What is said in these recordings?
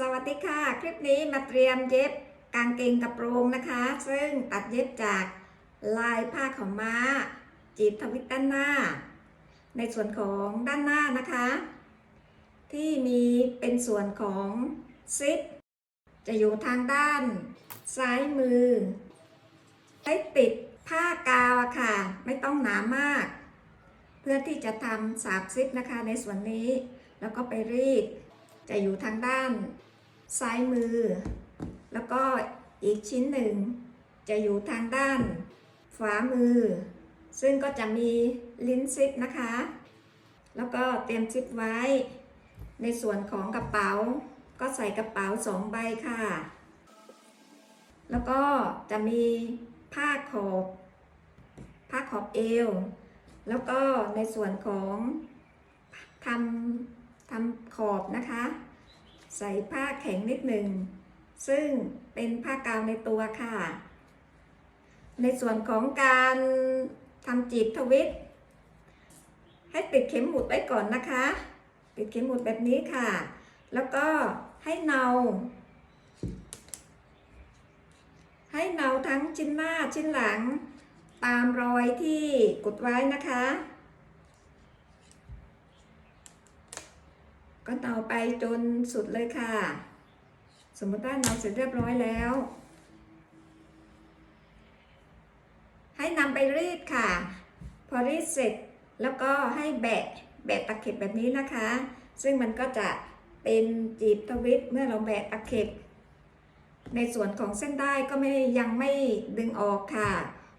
สวัสดีค่ะ คลิปนี้มาเตรียมเย็บกางเกงกระโปรงนะคะ ซึ่งตัดเย็บจากลายผ้าขาวม้า จีบทวิตด้านหน้า ในส่วนของด้านหน้านะคะ ที่มีเป็นส่วนของซิปจะอยู่ทางด้าน ซ้ายมือให้ติดผ้ากาวค่ะ ไม่ต้องหนามาก เพื่อที่จะทำสาบซิปนะคะในส่วนนี้ แล้วก็ไปรีดจะอยู่ทางด้าน ซ้ายมือ แล้วก็อีกชิ้นหนึ่ง จะอยู่ทางด้านขวามือ ซึ่งก็จะมีลิ้นซิปนะคะ แล้วก็เตรียมซิปไว้ ในส่วนของกระเป๋า ก็ใส่กระเป๋าสองใบค่ะ แล้วก็จะมีผ้าขอบ ผ้าขอบเอว แล้วก็ในส่วนของทำทำขอบนะคะ ใส่ผ้าแข็งนิดหนึ่ง ซึ่งเป็นผ้ากาวในตัวค่ะ ในส่วนของการทำจีบทวิต ให้ติดเข็มหมุดไว้ก่อนนะคะ ติดเข็มหมุดแบบนี้ค่ะ แล้วก็ให้เนา ให้เนาทั้งชิ้นหน้าชิ้นหลัง ตามรอยที่กดไว้นะคะ ก็เนาไปจนสุดเลยค่ะ สมมติว่าเนาเสร็จเรียบร้อยแล้ว ให้นำไปรีดค่ะ พอรีดเสร็จแล้วก็ให้แบะแบะตะเข็บแบบนี้นะคะ ซึ่งมันก็จะเป็นจีบทวิตเมื่อเราแบะตะเข็บในส่วนของเส้นได้ก็ไม่ยังไม่ดึงออกค่ะ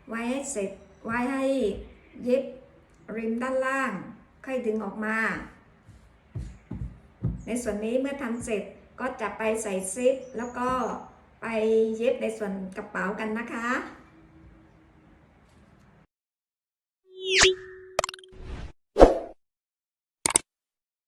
ไว้ให้เสร็จไว้ให้เย็บริมด้านล่าง ค่อยดึงออกมา ในส่วนนี้เมื่อทำเสร็จก็จะไปใส่ซิป แล้วก็ไปเย็บในส่วนกระเป๋ากันนะคะ